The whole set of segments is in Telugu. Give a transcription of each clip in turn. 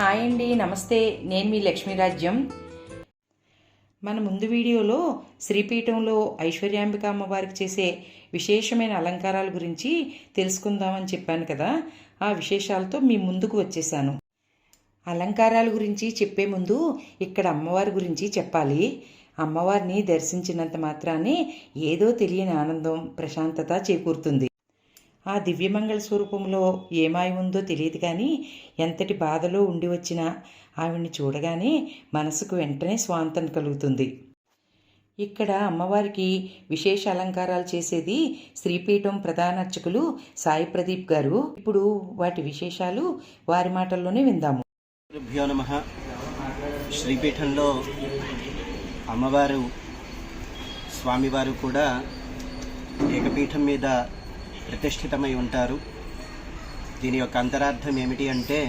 హాయ్ అండి నమస్తే. నేను మీ లక్ష్మీరాజ్యం మన ముందు వీడియోలో శ్రీపీఠంలో ఐశ్వర్యాంబిక అమ్మవారికి చేసే విశేషమైన అలంకారాల గురించి తెలుసుకుందామని చెప్పాను కదా. ఆ విశేషాలతో మీ ముందుకు వచ్చేసాను. అలంకారాల గురించి చెప్పే ముందు ఇక్కడ అమ్మవారి గురించి చెప్పాలి. అమ్మవారిని దర్శించినంత మాత్రానే ఏదో తెలియని ఆనందం ప్రశాంతత చేకూరుతుంది. ఆ దివ్యమంగళ స్వరూపంలో ఏమాయి ఉందో తెలియదు కానీ ఎంతటి బాధలో ఉండి వచ్చినా ఆవిడ్ని చూడగానే మనసుకు వెంటనే స్వాంతం కలుగుతుంది. ఇక్కడ అమ్మవారికి విశేష అలంకారాలు చేసేది శ్రీపీఠం ప్రధాన అర్చకులు సాయి ప్రదీప్ గారు. ఇప్పుడు వాటి విశేషాలు వారి మాటల్లోనే విందాము. నమ. శ్రీపీఠంలో అమ్మవారు స్వామివారు కూడా ఏకపీఠం మీద ప్రతిష్ఠితమై ఉంటారు. దీని యొక్క అంతరార్థం ఏమిటి అంటే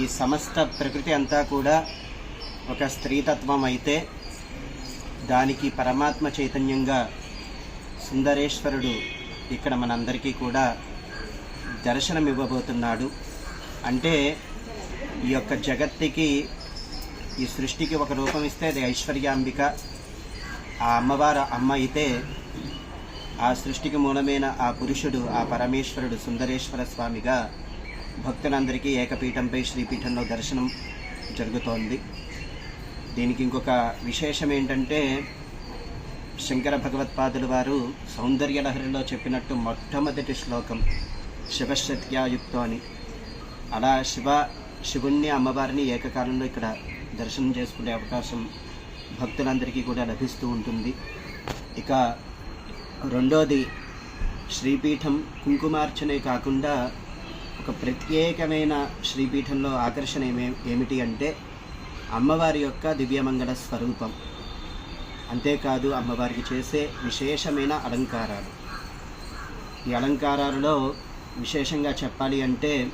ఈ సమస్త ప్రకృతి అంతా కూడా ఒక స్త్రీతత్వం అయితే దానికి పరమాత్మ చైతన్యంగా సుందరేశ్వరుడు ఇక్కడ మనందరికీ కూడా దర్శనం ఇవ్వబోతున్నాడు. అంటే ఈ యొక్క జగత్తుకి ఈ సృష్టికి ఒక రూపం ఇస్తే అది ఐశ్వర్యాంబిక. ఆ అమ్మవారు అమ్మ అయితే ఆ సృష్టికి మూలమైన ఆ పురుషుడు ఆ పరమేశ్వరుడు సుందరేశ్వర స్వామిగా భక్తులందరికీ ఏకపీఠంపై శ్రీపీఠంలో దర్శనం జరుగుతోంది. దీనికి ఇంకొక విశేషం ఏంటంటే శంకర భగవత్పాదులు వారు సౌందర్య లహరిలో చెప్పినట్టు మొట్టమొదటి శ్లోకం శివశత్యాయుక్తో అని అలా శివ శివుణ్ణి అమ్మవారిని ఏకకాలంలో ఇక్కడ దర్శనం చేసుకునే అవకాశం భక్తులందరికీ కూడా లభిస్తూ ఉంటుంది. ఇక రెండోది శ్రీపీఠం కుంకుమార్చనే కాకుండా ఒక ప్రత్యేకమైన శ్రీపీఠంలో ఆకర్షణ ఏమే ఏమిటి అంటే అమ్మవారి యొక్క దివ్యమంగళ స్వరూపం. అంతేకాదు అమ్మవారికి చేసే విశేషమైన అలంకారాలు. ఈ అలంకారాలలో విశేషంగా చెప్పాలి అంటే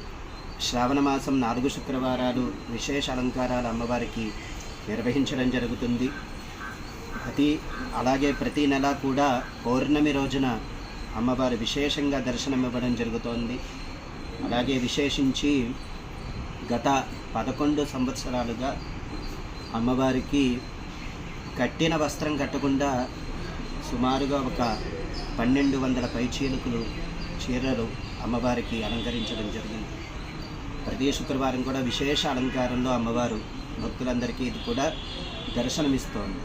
శ్రావణ మాసం నాలుగు శుక్రవారాలు విశేష అలంకారాలు అమ్మవారికి నిర్వహించడం జరుగుతుంది. ప్రతి అలాగే ప్రతి నెల కూడా పౌర్ణమి రోజున అమ్మవారు విశేషంగా దర్శనం ఇవ్వడం జరుగుతోంది. అలాగే విశేషించి గత పదకొండు సంవత్సరాలుగా అమ్మవారికి కట్టిన వస్త్రం కట్టకుండా సుమారుగా ఒక పన్నెండు వందల పైచీలకులు చీరలు అమ్మవారికి అలంకరించడం జరిగింది. ప్రతి శుక్రవారం కూడా విశేష అలంకారంలో అమ్మవారు భక్తులందరికీ ఇది కూడా దర్శనమిస్తోంది.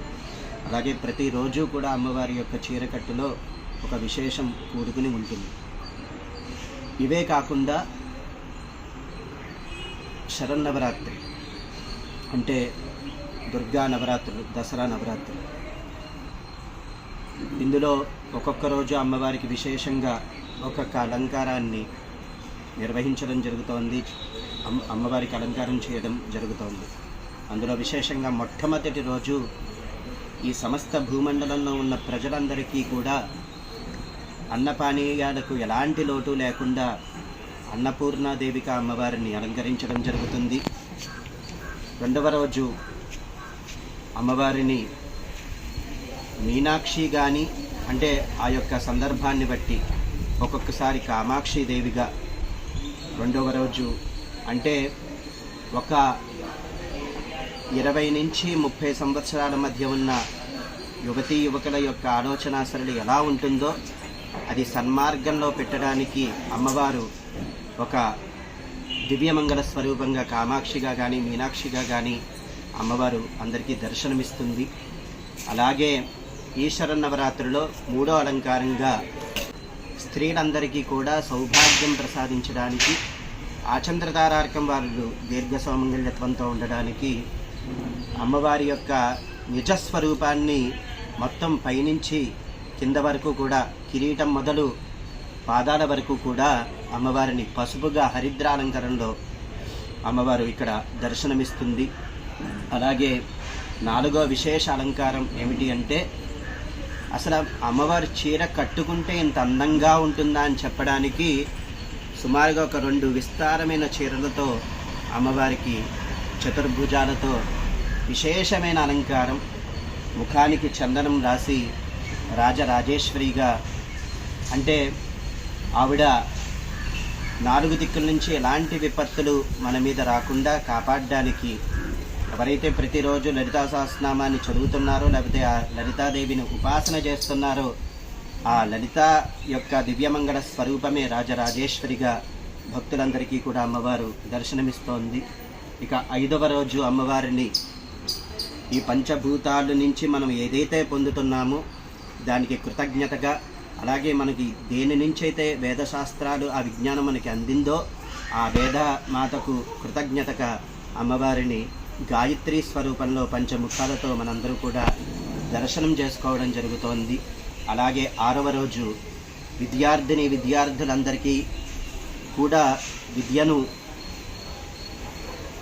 అలాగే ప్రతిరోజు కూడా అమ్మవారి యొక్క చీరకట్టులో ఒక విశేషం కూడుకుని ఉంటుంది. ఇవే కాకుండా శరన్నవరాత్రి అంటే దుర్గా నవరాత్రులు దసరా నవరాత్రులు. ఇందులో ఒక్కొక్క రోజు అమ్మవారికి విశేషంగా ఒక్కొక్క అలంకారాన్ని నిర్వహించడం జరుగుతోంది. అమ్మవారికి అలంకారం చేయడం జరుగుతోంది. అందులో విశేషంగా మొట్టమొదటి రోజు ఈ సమస్త భూమండలంలో ఉన్న ప్రజలందరికీ కూడా అన్నపానీయాలకు ఎలాంటి లోటు లేకుండా అన్నపూర్ణాదేవిక అమ్మవారిని అలంకరించడం జరుగుతుంది. రెండవ రోజు అమ్మవారిని మీనాక్షి కానీ అంటే ఆ యొక్క సందర్భాన్ని బట్టి ఒక్కొక్కసారి కామాక్షి దేవిగా రెండవ రోజు అంటే ఒక ఇరవై నుంచి ముప్పై సంవత్సరాల మధ్య ఉన్న యువతీ యువకుల యొక్క ఆలోచన సరళి ఎలా ఉంటుందో అది సన్మార్గంలో పెట్టడానికి అమ్మవారు ఒక దివ్యమంగళ స్వరూపంగా కామాక్షిగా కానీ మీనాక్షిగా కానీ అమ్మవారు అందరికీ దర్శనమిస్తుంది. అలాగే ఈశ్వర నవరాత్రిలో మూడో అలంకారంగా స్త్రీలందరికీ కూడా సౌభాగ్యం ప్రసాదించడానికి ఆచంద్రతారార్కం వాళ్ళు దీర్ఘ సౌమంగళ్యత్వంతో ఉండడానికి అమ్మవారి యొక్క నిజస్వరూపాన్ని మొత్తం పైనుంచి కింద వరకు కూడా కిరీటం మొదలు పాదాల వరకు కూడా అమ్మవారిని పసుపుగా హరిద్రాలంకరణలో అమ్మవారు ఇక్కడ దర్శనమిస్తుంది. అలాగే నాలుగో విశేష అలంకారం ఏమిటి అంటే అసలు అమ్మవారి చీర కట్టుకుంటే ఇంత అందంగా ఉంటుందా అని చెప్పడానికి సుమారుగా ఒక రెండు విస్తారమైన చీరలతో అమ్మవారికి చతుర్భుజాలతో విశేషమైన అలంకారం. ముఖానికి చందనం రాసి రాజరాజేశ్వరిగా అంటే ఆవిడ నాలుగు దిక్కుల నుంచి ఎలాంటి విపత్తులు మన మీద రాకుండా కాపాడడానికి ఎవరైతే ప్రతిరోజు లలితా సహస్రనామాన్ని చదువుతున్నారో లేకపోతే ఆ లలితాదేవిని ఉపాసన చేస్తున్నారో ఆ లలిత యొక్క దివ్యమంగళ స్వరూపమే రాజరాజేశ్వరిగా భక్తులందరికీ కూడా అమ్మవారు దర్శనమిస్తోంది. ఇక ఐదవ రోజు అమ్మవారిని ఈ పంచభూతాల నుంచి మనం ఏదైతే పొందుతున్నామో దానికి కృతజ్ఞతగా అలాగే మనకి దేని నుంచి అయితే వేదశాస్త్రాలు ఆ విజ్ఞానం మనకి అందిందో ఆ వేద మాతకు కృతజ్ఞతగా అమ్మవారిని గాయత్రి స్వరూపంలో పంచముఖాలతో మనందరూ కూడా దర్శనం చేసుకోవడం జరుగుతోంది. అలాగే ఆరవ రోజు విద్యార్థిని విద్యార్థులందరికీ కూడా విద్యను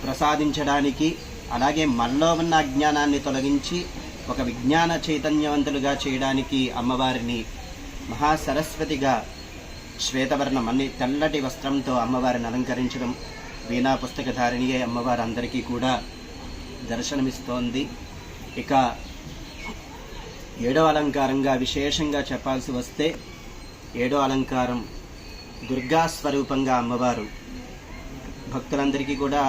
ప్రసాదించడానికి అలాగే మనలో ఉన్న అజ్ఞానాన్ని తొలగించి ఒక విజ్ఞాన చైతన్యవంతులుగా చేయడానికి అమ్మవారిని మహాసరస్వతిగా శ్వేతవర్ణం అన్ని తెల్లటి వస్త్రంతో అమ్మవారిని అలంకరించడం వీణా పుస్తకధారిణియే అమ్మవారు అందరికీ కూడా దర్శనమిస్తోంది. ఇక ఏడో అలంకారంగా విశేషంగా చెప్పాల్సి వస్తే ఏడో అలంకారం దుర్గా స్వరూపంగా అమ్మవారు భక్తులందరికీ కూడా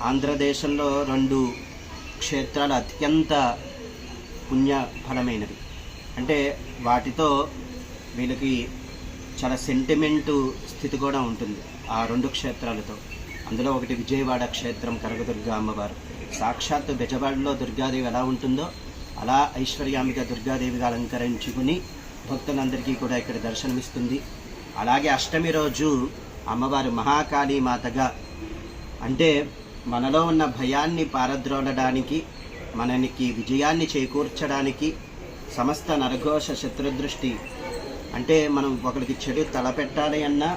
ఆంధ్రదేశంలో రెండు క్షేత్రాలు అత్యంత పుణ్యఫలమైనవి. అంటే వాటితో వీళ్ళకి చాలా సెంటిమెంటు స్థితి కూడా ఉంటుంది ఆ రెండు క్షేత్రాలతో. అందులో ఒకటి విజయవాడ క్షేత్రం కనకదుర్గ అమ్మవారు. సాక్షాత్తు బెజవాడలో దుర్గాదేవి ఎలా ఉంటుందో అలా ఐశ్వర్యామిక దుర్గాదేవిగా అలంకరించుకుని భక్తులందరికీ కూడా ఇక్కడ దర్శనమిస్తుంది. అలాగే అష్టమి రోజు అమ్మవారు మహాకాళీ మాతగా అంటే మనలో ఉన్న భయాన్ని పారద్రోలడానికి మనకి విజయాన్ని చేకూర్చడానికి సమస్త నరఘోష శత్రుదృష్టి. అంటే మనం ఒకరికి చెడు తలపెట్టాలి అన్నా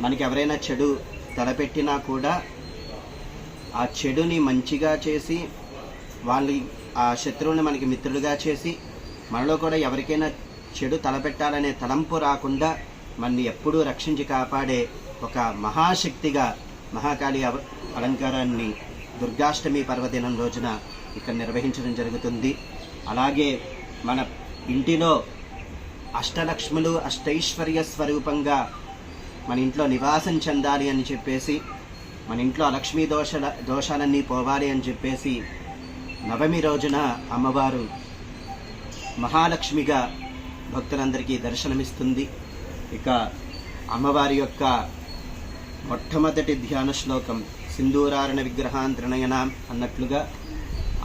మనకి ఎవరైనా చెడు తలపెట్టినా కూడా ఆ చెడుని మంచిగా చేసి వాళ్ళ ఆ శత్రువుని మనకి మిత్రులుగా చేసి మనలో కూడా ఎవరికైనా చెడు తలపెట్టాలనే తలంపు రాకుండా మనని ఎప్పుడూ రక్షించి కాపాడే ఒక మహాశక్తిగా మహాకాళి అవ- అలంకారాన్ని దుర్గాష్టమి పర్వదినం రోజున ఇక్కడ నిర్వహించడం జరుగుతుంది. అలాగే మన ఇంటిలో అష్టలక్ష్ములు అష్టైశ్వర్య స్వరూపంగా మన ఇంట్లో నివాసం చెందాలి అని చెప్పేసి మన ఇంట్లో లక్ష్మీ దోషల దోషాలన్నీ పోవాలి అని చెప్పేసి నవమి రోజున అమ్మవారు మహాలక్ష్మిగా భక్తులందరికీ దర్శనమిస్తుంది. ఇక అమ్మవారి యొక్క మొట్టమొదటి ధ్యాన శ్లోకం సింధూరారణ విగ్రహాన్ త్రిణయన అన్నట్లుగా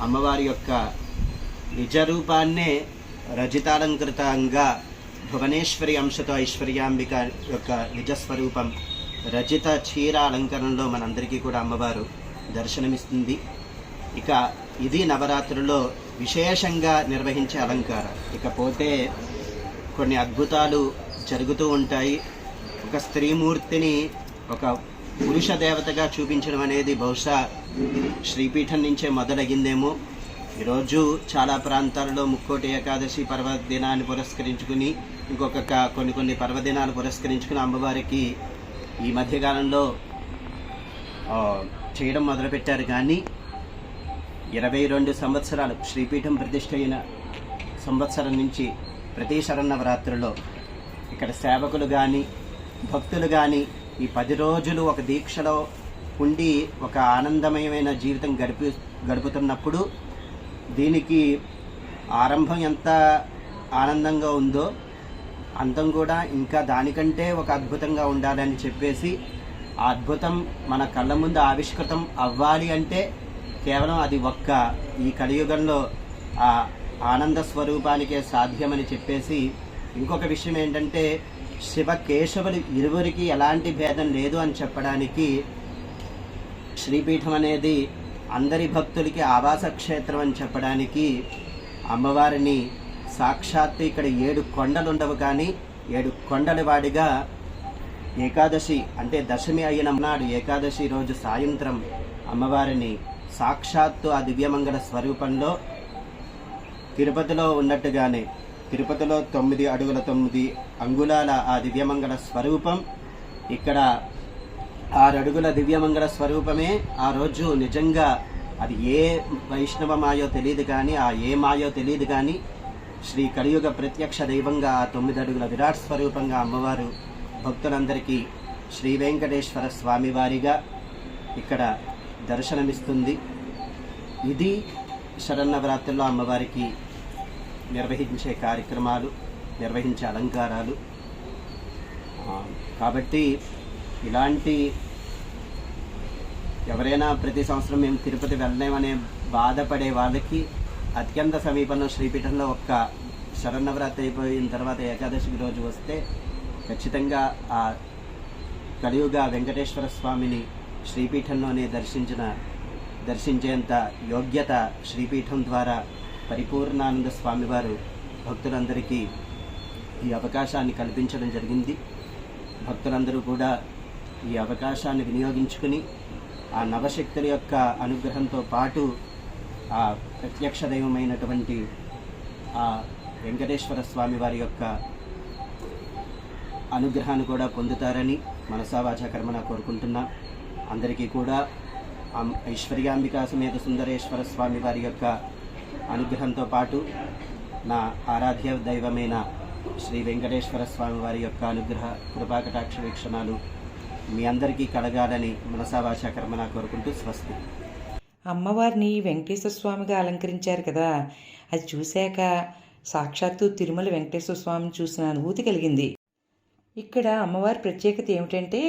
అమ్మవారి యొక్క నిజ రూపాన్నే రజితాలంకృతంగా భువనేశ్వరి అంశతో ఐశ్వర్యాంబిక యొక్క నిజస్వరూపం రజిత చీర అలంకరణలో మనందరికీ కూడా అమ్మవారు దర్శనమిస్తుంది. ఇక ఇది నవరాత్రుల్లో విశేషంగా నిర్వహించే అలంకారం. ఇకపోతే కొన్ని అద్భుతాలు జరుగుతూ ఉంటాయి. ఒక స్త్రీమూర్తిని ఒక పురుష దేవతగా చూపించడం అనేది బహుశా శ్రీపీఠం నుంచే మొదలయ్యిందేమో ఈరోజు చాలా ప్రాంతాలలో ముక్కోటి ఏకాదశి పర్వదినాన్ని పురస్కరించుకుని ఇంకొక కొన్ని కొన్ని పర్వదినాలు పురస్కరించుకుని అమ్మవారికి ఈ మధ్యకాలంలో చేయడం మొదలుపెట్టారు. కానీ ఇరవై రెండు సంవత్సరాలు శ్రీపీఠం ప్రతిష్ట అయిన సంవత్సరం నుంచి ప్రతి శరన్నవరాత్రిలో ఇక్కడ సేవకులు కానీ భక్తులు కానీ ఈ పది రోజులు ఒక దీక్షలో ఉండి ఒక ఆనందమయమైన జీవితం గడిపి గడుపుతున్నప్పుడు దీనికి ఆరంభం ఎంత ఆనందంగా ఉందో అంతం కూడా ఇంకా దానికంటే ఒక అద్భుతంగా ఉండాలని చెప్పేసి ఆ అద్భుతం మన కళ్ళ ముందు ఆవిష్కృతం అవ్వాలి అంటే కేవలం అది ఒక్క ఈ కలియుగంలో ఆ ఆనంద స్వరూపానికే సాధ్యమని చెప్పేసి ఇంకొక విషయం ఏంటంటే శివ కేశవులు ఇరువురికి ఎలాంటి భేదం లేదు అని చెప్పడానికి శ్రీపీఠం అనేది అందరి భక్తులకి ఆవాస క్షేత్రం అని చెప్పడానికి అమ్మవారిని సాక్షాత్తు ఇక్కడ ఏడు కొండలు ఉండవు కానీ ఏడు కొండల వాడిగా ఏకాదశి అంటే దశమి అయిన నాడు ఏకాదశి రోజు సాయంత్రం అమ్మవారిని సాక్షాత్తు ఆ దివ్యమంగళ స్వరూపంలో తిరుపతిలో ఉన్నట్టుగానే తిరుపతిలో తొమ్మిది అడుగుల తొమ్మిది అంగుళాల ఆ దివ్యమంగళ స్వరూపం. ఇక్కడ ఆరడుగుల దివ్యమంగళ స్వరూపమే. ఆ రోజు నిజంగా అది ఏ వైష్ణవ మాయో తెలియదు కానీ ఆ ఏ మాయో తెలియదు కానీ శ్రీ కలియుగ ప్రత్యక్ష దైవంగా ఆ తొమ్మిది అడుగుల విరాట్ స్వరూపంగా అమ్మవారు భక్తులందరికీ శ్రీ వెంకటేశ్వర స్వామివారిగా ఇక్కడ దర్శనమిస్తుంది. ఇది శరన్నవరాత్రుల్లో అమ్మవారికి నిర్వహించే కార్యక్రమాలు. నిర్వహించే అలంకారాలు. కాబట్టి ఇలాంటి ఎవరైనా ప్రతి సంవత్సరం మేము తిరుపతి వెళ్ళలేమనే బాధపడే వాళ్ళకి అత్యంత సమీపంలో శ్రీపీఠంలో ఒక్క శరన్నవరాత్రి అయిపోయిన తర్వాత ఏకాదశికి రోజు వస్తే ఖచ్చితంగా ఆ కలియుగ వెంకటేశ్వర స్వామిని శ్రీపీఠంలోనే దర్శించిన దర్శించేంత యోగ్యత శ్రీపీఠం ద్వారా పరిపూర్ణానంద స్వామివారు భక్తులందరికీ ఈ అవకాశాన్ని కల్పించడం జరిగింది. భక్తులందరూ కూడా ఈ అవకాశాన్ని వినియోగించుకుని ఆ నవశక్తుల యొక్క అనుగ్రహంతో పాటు ఆ ప్రత్యక్ష దైవమైనటువంటి ఆ వెంకటేశ్వర స్వామి వారి యొక్క అనుగ్రహాన్ని కూడా పొందుతారని మనసావాచ కర్మన అందరికీ కూడా ఐశ్వర్యాంబికా సమేత సుందరేశ్వర స్వామి వారి యొక్క అనుగ్రహంతో పాటు నా ఆరాధ్య దైవమైన శ్రీ వెంకటేశ్వర స్వామి వారి యొక్క అనుగ్రహ కృపాకటాక్ష వీక్షణాలు మీ అందరికీ కలగాలని మనసావాచ కర్మన కోరుకుంటూ స్వస్తి. అమ్మవారిని వెంకటేశ్వర స్వామిగా అలంకరించారు కదా. అది చూశాక సాక్షాత్తు తిరుమల వెంకటేశ్వర స్వామిని చూసిన అనుభూతి కలిగింది. ఇక్కడ అమ్మవారి ప్రత్యేకత ఏమిటంటే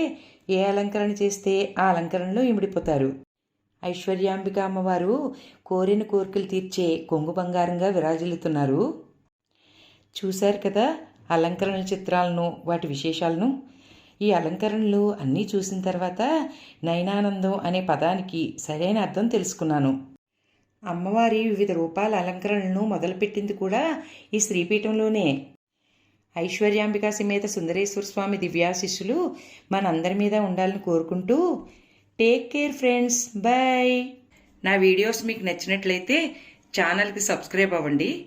ఏ అలంకరణ చేస్తే ఆ అలంకరణలో ఇమిడిపోతారు. ఐశ్వర్యాంబిక అమ్మవారు కోరిన కోరికలు తీర్చే కొంగు బంగారంగా విరాజిల్లుతున్నారు. చూశారు కదా? అలంకరణ చిత్రాలను వాటి విశేషాలను. ఈ అలంకరణలు అన్నీ చూసిన తర్వాత నయనానందం అనే పదానికి సరైన అర్థం తెలుసుకున్నాను. అమ్మవారి వివిధ రూపాల అలంకరణలను మొదలుపెట్టింది కూడా ఈ శ్రీపీఠంలోనే. ఐశ్వర్యాంబికా సమేత సుందరేశ్వర స్వామి దివ్యాశిష్యులు మనందరి మీద ఉండాలని కోరుకుంటూ టేక్ కేర్ ఫ్రెండ్స్ బాయ్ నా వీడియోస్ మీకు నచ్చినట్లయితే ఛానల్కి సబ్స్క్రైబ్ అవ్వండి.